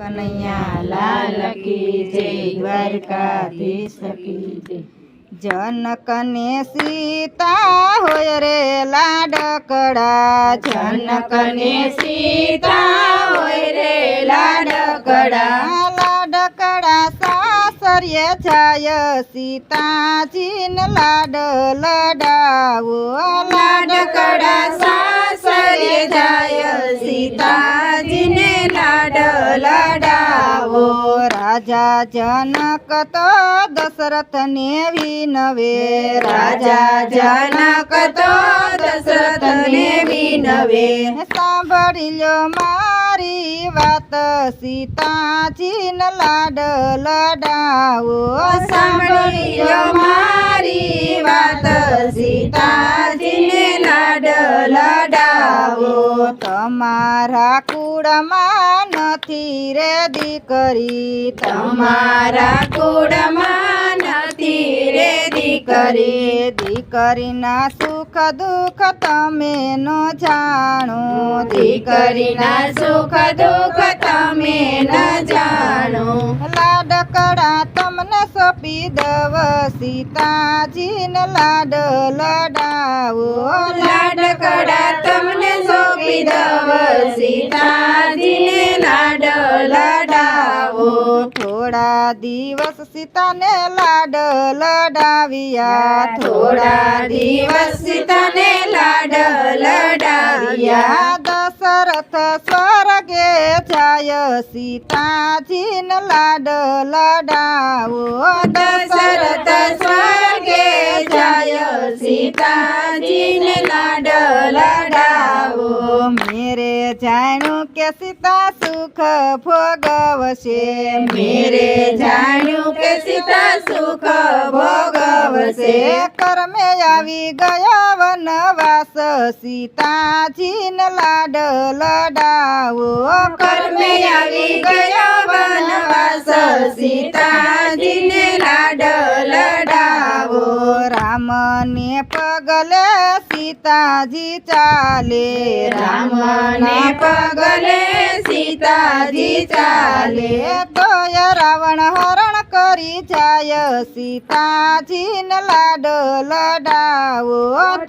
કનૈયા, લાલ કી જય, દ્વારકાધીશ કી જય. જનકને સીતા હોય રે લાડકડા જનકને સીતા હોય રે લાડકડા. લાડકડા સાસરીએ જાય સીતાજીને લાડ લડાવો. લાડકડા સાસરીએ જાય રાજા જનક તો દશરથને વિનવે રાજા જનક તો દશરથને વિનવે સાંભળી લો મારી વાત સીતાજીને લાડ લડાવો. સાંભળી લો મારી વાત સીતાજીને લાડ લડાવો. તમારા કુળમાં નથી રે દીકરી. તમારા કુળમાં નથી રે દીકરી દીકરીના સુખ દુઃખ તમે ન જાણો. દીકરીના સુખ દુઃખ તમે ન જાણો. લાડકડા તમને સોંપી દવ, સીતાજીને લાડ લડાવો. લાડકડા તમને સોંપી દવ, સીતાજીને લાડ લડાવો. થોડા દિવસ સીતાને લાડ લડાવ્યા. થોડા દિવસ સીતાને લાડ લડાવ્યા. દશરથ સ્વર્ગે જાય સીતાજીન લાડ લડાવો. સીતા સુખ ભોગવશે. મેરે જાણ્યું કે સીતા સુખ ભોગવશે. કરમે આવી ગયા વનવાસ. સીતાજીને લાડ લડાવો. કરમે આવી ગયા વનવાસ. સીતાજીને સીતાજી ચાલે, રામને પગલે સીતાજી ચાલે. તોય રાવણ હરણ કરી જાય, સીતાજીને લાડ લડાવો.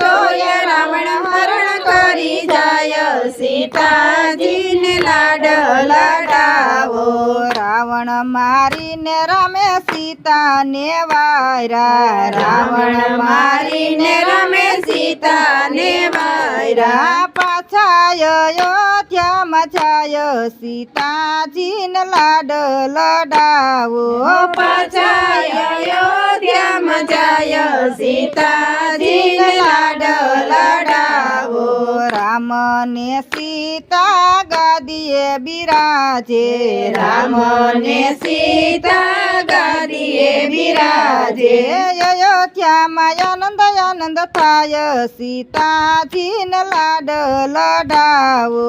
તોય રાવણ હરણ કરી જાય, સીતાજીને લાડ લડાવો. રાવણ મારીને રમે સીતાને વાયરા. રાવણ મારીને રમે સીતાને વાયરા. પાછા અયોધ્યામાં જાય સીતાજીને લાડ લડાવો. પછાયો અયોધ્યામાં જાય સીતાજીને લાડ લડાવો. રામને સીતા ગાદીએ બિરાજે, રામને સીતા ગાદીએ બિરાજે. અયોધ્યામાં આનંદ આનંદ થાય, સીતાજીને લાડ લડાવો.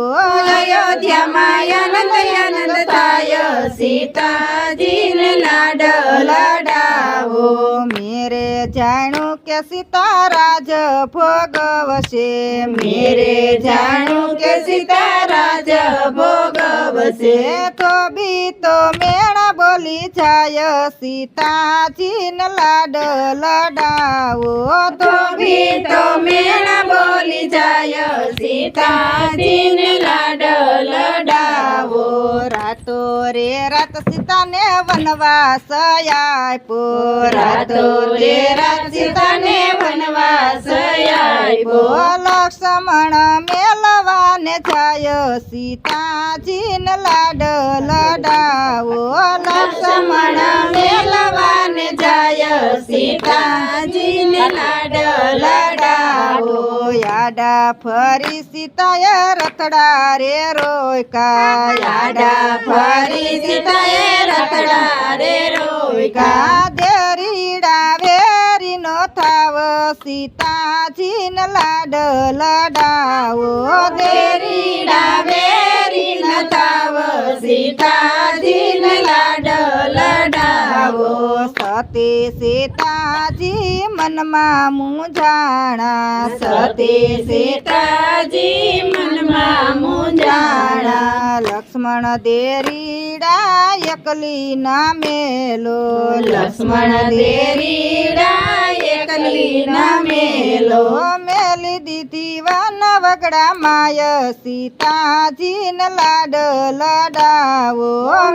અયોધ્યામાં આનંદ આનંદ થાય, સીતાજીને લાડ લડાવો. મેરે જાણ્યું કે સીતારાજ ભોગવશે? મેરે જાણ્યું કે સીતારાજ ભોગવશે? તો બી તો મેળા બોલી જાય. સીતાજીને લાડ લડાવો તો બી તો મેળા બોલી જાય. સીતાજીને લાડ લડાવો. રાતો રે રાત સીતાને વનવાસ આપ્યો રાતો રે રાત સીતાને વનવાસ આપ્યો લક્ષ્મણ મેલવાને જાય સીતાજીને લાડ લડાવો. લક્ષ્મણ મેલવાને જાય સીતાજીને લાડ લડાવો યાડા ફરી સીતાએ રથડા રે રોયકા આડા ફરી સીતાએ રથડા રે રોયકા દેરીડા વેરી નો થાવ સીતાજીને લાડ લડાવો. દેરીડા વેરી ન થાવ સીતાજીને લાડ મનમાં મૂંઝાણા સતી સીતાજી મનમાં મૂંઝાણા લક્ષ્મણ દેરીડા એકલી ના મેલો લક્ષ્મણ દેરીડા એકલી ના મેલો. મેલી દીધી વન વગડા માય સીતાજીને લાડ લડાવો.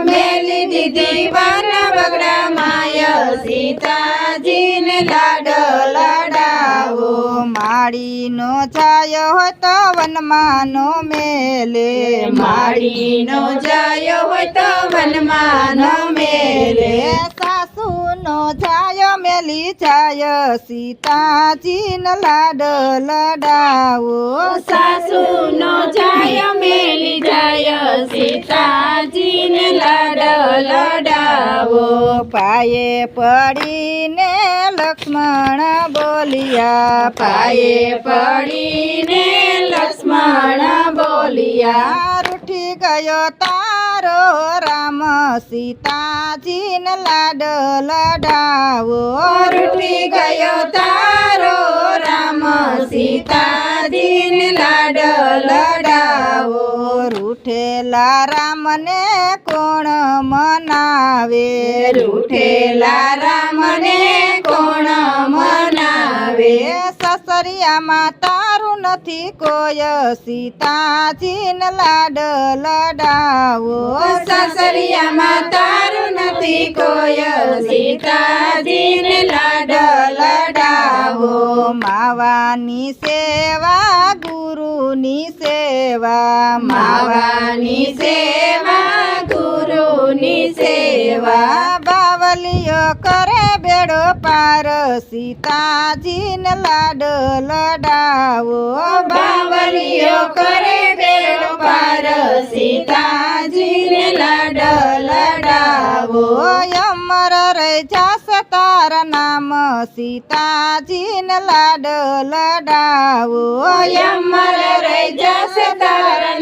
મેલી દીધી વાના વગડા માય સીતાજીને લાડ લડાવો. માળીનો છાયો હોય તો વનમાનો મેલે. માળીનો છાયો હોય તો વનમાનો મેલે. સાસુનો છાયો મેલી છાય સીતાજીને લાડ લડાવો. સાસુનો જાય મેલી જાય. સીતાજીને લાડ લડાવો. પાયે પડીને લક્ષ્મણ બોલિયા. પાયે પડીને લક્ષ્મણ બોલિયા. રૂઠી ગયો તારો રામ સીતાજીને લાડ લડાવો. રૂટી ગયો તારો રામ સીતાજીને લાડ લડાવો. રૂઠેલા રામને કોણ મનાવે? રૂઠેલા રામને કોણ મનાવે? સસરિયામાં તારું નથી કોય સીતાજીન લાડ લડાવો. સાસરિયામાં તારું નથી કોય સીતાજીન લાડ લડાવો. માવાની સેવા ગુરુની સેવા. માવાની સેવા ગુરુની સેવા. બાવલીઓ કરે બેડો પાર. સીતાજીને લાડ લડાવો. બાવલીઓ કરે બેડો પાર. સીતાજીને લાડ લડાવો. અમર રહી જાશે તારા નામ. સીતાજીને લાડ લડાવો. અમર જશે તારા